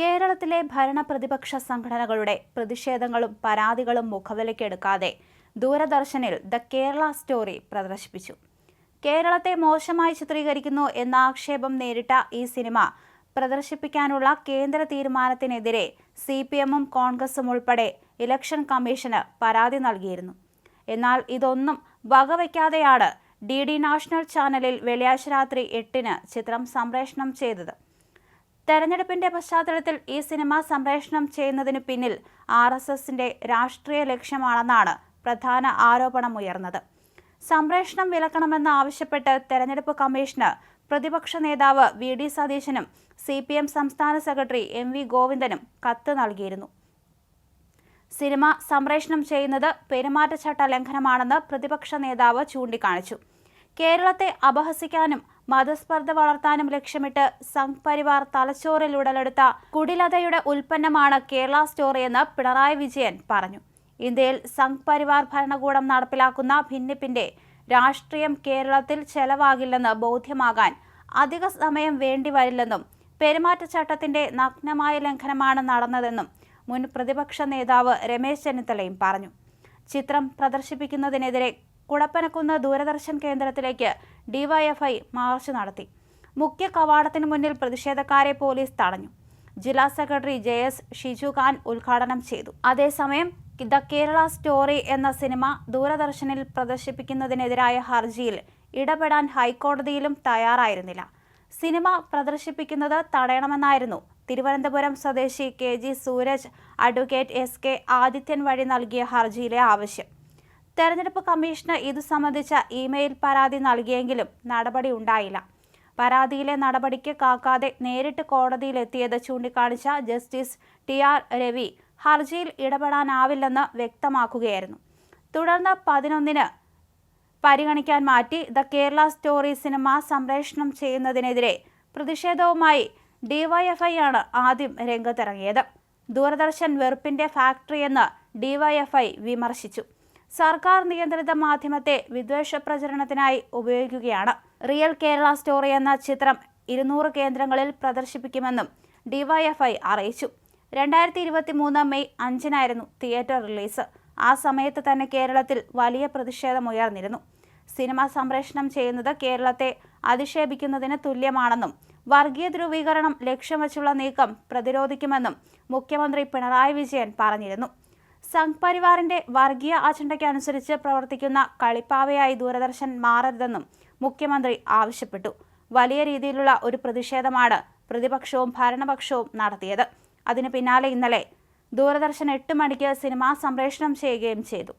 കേരളത്തിലെ ഭരണപ്രതിപക്ഷ സംഘടനകളുടെ പ്രതിഷേധങ്ങളും പരാതികളും മുഖവിലക്കെടുക്കാതെ ദൂരദർശനിൽ ദ കേരള സ്റ്റോറി പ്രദർശിപ്പിച്ചു. കേരളത്തെ മോശമായി ചിത്രീകരിക്കുന്നു എന്ന ആക്ഷേപം നേരിട്ട ഈ സിനിമ പ്രദർശിപ്പിക്കാനുള്ള കേന്ദ്ര തീരുമാനത്തിനെതിരെ സി പി എമ്മും കോൺഗ്രസും ഉൾപ്പെടെ ഇലക്ഷൻ കമ്മീഷന് പരാതി നൽകിയിരുന്നു. എന്നാൽ ഇതൊന്നും വകവയ്ക്കാതെയാണ് ഡി ഡി നാഷണൽ ചാനലിൽ വെള്ളിയാഴ്ച രാത്രി എട്ടിന് ചിത്രം സംപ്രേഷണം ചെയ്തത്. തെരഞ്ഞെടുപ്പിന്റെ പശ്ചാത്തലത്തിൽ ഈ സിനിമ സംപ്രേഷണം ചെയ്യുന്നതിന് പിന്നിൽ ആർ എസ് എസിന്റെ രാഷ്ട്രീയ ലക്ഷ്യമാണെന്നാണ് പ്രധാന ആരോപണമുയർന്നത് സംപ്രേഷണം വിലക്കണമെന്ന് ആവശ്യപ്പെട്ട് തെരഞ്ഞെടുപ്പ് കമ്മീഷന് പ്രതിപക്ഷ നേതാവ് വി ഡി സതീശനും സി പി എം സംസ്ഥാന സെക്രട്ടറി എം വി ഗോവിന്ദനും കത്ത് നൽകിയിരുന്നു. സിനിമ സംപ്രേഷണം ചെയ്യുന്നത് പെരുമാറ്റച്ചട്ട ലംഘനമാണെന്ന് പ്രതിപക്ഷ നേതാവ് ചൂണ്ടിക്കാണിച്ചു. കേരളത്തെ അപഹസിക്കാനും മതസ്പർദ്ധ വളർത്താനും ലക്ഷ്യമിട്ട് സംഘ് പരിവാർ തലച്ചോറിൽ ഉടലെടുത്ത കുടിലതയുടെ ഉൽപ്പന്നമാണ് കേരള സ്റ്റോറി എന്ന് പിണറായി വിജയൻ പറഞ്ഞു. ഇന്ത്യയിൽ സംഘ് പരിവാർ ഭരണകൂടം നടപ്പിലാക്കുന്ന ഭിന്നിപ്പിന്റെ രാഷ്ട്രീയം കേരളത്തിൽ ചെലവാകില്ലെന്ന് ബോധ്യമാകാൻ അധിക സമയം വേണ്ടിവരില്ലെന്നും പെരുമാറ്റച്ചട്ടത്തിന്റെ നഗ്നമായ ലംഘനമാണ് നടന്നതെന്നും മുൻ പ്രതിപക്ഷ നേതാവ് രമേശ് ചെന്നിത്തലയും പറഞ്ഞു. ചിത്രം പ്രദർശിപ്പിക്കുന്നതിനെതിരെ കുടപ്പനക്കുന്ന് ദൂരദർശൻ കേന്ദ്രത്തിലേക്ക് ഡിവൈഎഫ്ഐ മാർച്ച് നടത്തി. മുഖ്യ കവാടത്തിന് മുന്നിൽ പ്രതിഷേധക്കാരെ പോലീസ് തടഞ്ഞു. ജില്ലാ secretary J S Shiju Khan ഉദ്ഘാടനം ചെയ്തു. അതേസമയം ദ കേരള സ്റ്റോറി എന്ന സിനിമ ദൂരദർശനിൽ പ്രദർശിപ്പിക്കുന്നതിനെതിരായ ഹർജിയിൽ ഇടപെടാൻ ഹൈക്കോടതിയിലും തയ്യാറായിരുന്നില്ല. സിനിമ പ്രദർശിപ്പിക്കുന്നത് തടയണമെന്നായിരുന്നു തിരുവനന്തപുരം സ്വദേശി K G Sooraj advocate S K Adithyan വഴി നൽകിയ ഹർജിയിലെ ആവശ്യം. തെരഞ്ഞെടുപ്പ് കമ്മീഷന് ഇതു സംബന്ധിച്ച ഇമെയിൽ പരാതി നൽകിയെങ്കിലും നടപടി ഉണ്ടായില്ല. പരാതിയിലെ നടപടിക്ക് കാക്കാതെ നേരിട്ട് കോടതിയിലെത്തിയത് ചൂണ്ടിക്കാണിച്ച ജസ്റ്റിസ് ടി ആർ രവി ഹർജിയിൽ ഇടപെടാനാവില്ലെന്ന് വ്യക്തമാക്കുകയായിരുന്നു. തുടർന്ന് പതിനൊന്നിന് പരിഗണിക്കാൻ മാറ്റി ദ കേരള സ്റ്റോറി സിനിമ സംപ്രേഷണം ചെയ്യുന്നതിനെതിരെ പ്രതിഷേധവുമായി ഡിവൈഎഫ്ഐ ആണ് ആദ്യം രംഗത്തിറങ്ങിയത്. ദൂരദർശൻ വെറുപ്പിന്റെ ഫാക്ടറി എന്ന് ഡിവൈഎഫ്ഐ വിമർശിച്ചു. സർക്കാർ നിയന്ത്രിത മാധ്യമത്തെ വിദ്വേഷ പ്രചരണത്തിനായി ഉപയോഗിക്കുകയാണ്. റിയൽ കേരള സ്റ്റോറി എന്ന ചിത്രം ഇരുന്നൂറ് കേന്ദ്രങ്ങളിൽ പ്രദർശിപ്പിക്കുമെന്നും ഡിവൈഎഫ്ഐ അറിയിച്ചു. രണ്ടായിരത്തി ഇരുപത്തി മൂന്ന് മെയ് അഞ്ചിനായിരുന്നു തിയേറ്റർ റിലീസ്. ആ സമയത്ത് തന്നെ കേരളത്തിൽ വലിയ പ്രതിഷേധമുയർന്നിരുന്നു സിനിമ സംപ്രേഷണം ചെയ്യുന്നത് കേരളത്തെ അധിക്ഷേപിക്കുന്നതിന് തുല്യമാണെന്നും വർഗീയ ധ്രുവീകരണം ലക്ഷ്യം വച്ചുള്ള നീക്കം പ്രതിരോധിക്കുമെന്നും മുഖ്യമന്ത്രി പിണറായി വിജയൻ പറഞ്ഞിരുന്നു. സംഘ് പരിവാറിന്റെ വർഗീയ അജണ്ടയ്ക്കനുസരിച്ച് പ്രവർത്തിക്കുന്ന കളിപ്പാവയായി ദൂരദർശൻ മാറരുതെന്നും മുഖ്യമന്ത്രി ആവശ്യപ്പെട്ടു. വലിയ രീതിയിലുള്ള ഒരു പ്രതിഷേധമാണ് പ്രതിപക്ഷവും ഭരണപക്ഷവും നടത്തിയത്. അതിന് പിന്നാലെ ഇന്നലെ ദൂരദർശൻ എട്ട് മണിക്ക് സിനിമ സംപ്രേഷണം ചെയ്യുകയും ചെയ്തു.